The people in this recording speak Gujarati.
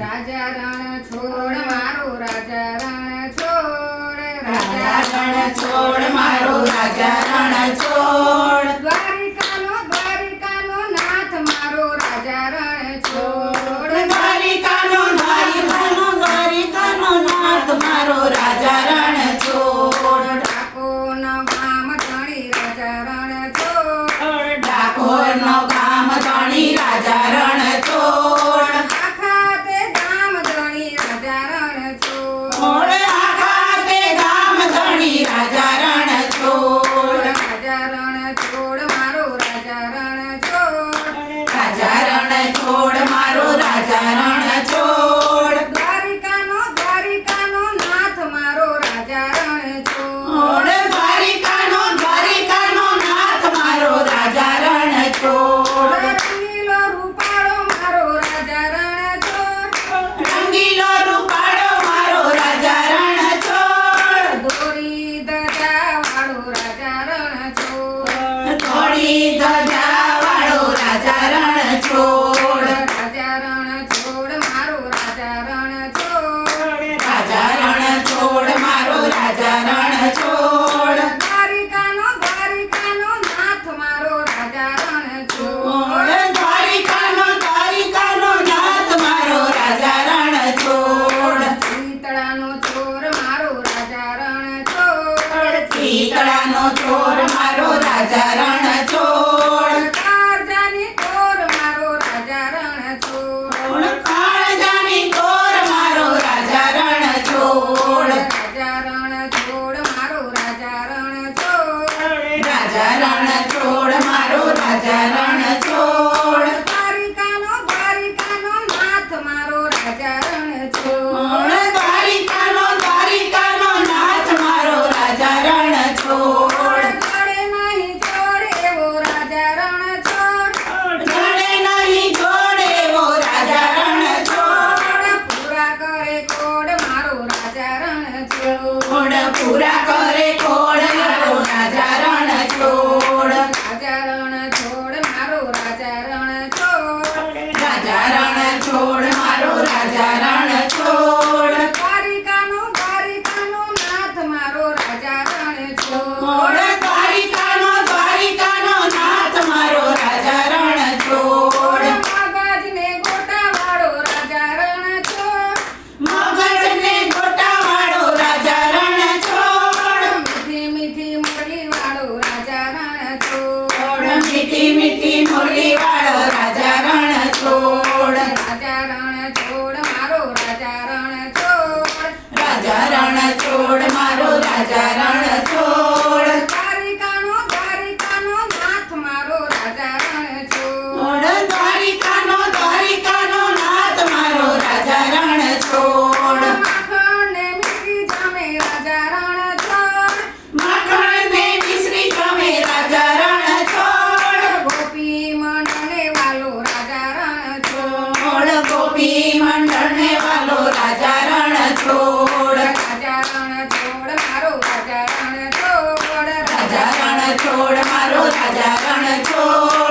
રાજા રણ છોડ મારો રાજા રણ છોડ રાજા રણ છોડ મારો રાજા રણ છોડ. રાજા રણ છો રાજા રણ છોડ દ્વારિકાનો દ્વારિકાનો નાથ મારો રાજા રણ છોડ દ્વારિકાનો દ્વારિકાનો નાથ મારો રાજા રણ છોડ ચિતળાનો ચોર મારો રાજા રણ છોડ ચિતળાનો ચોર મારો રાજા રણ છોડ मिठी मिठी मुरली वाळ राजा रण तोड લોભી મંડળ ને વાલો રાજા રણ છોડ રાજા રણ છોડ મારો રાજા રણ છોડ રાજા રણ છોડ મારો રાજા રણ છોડ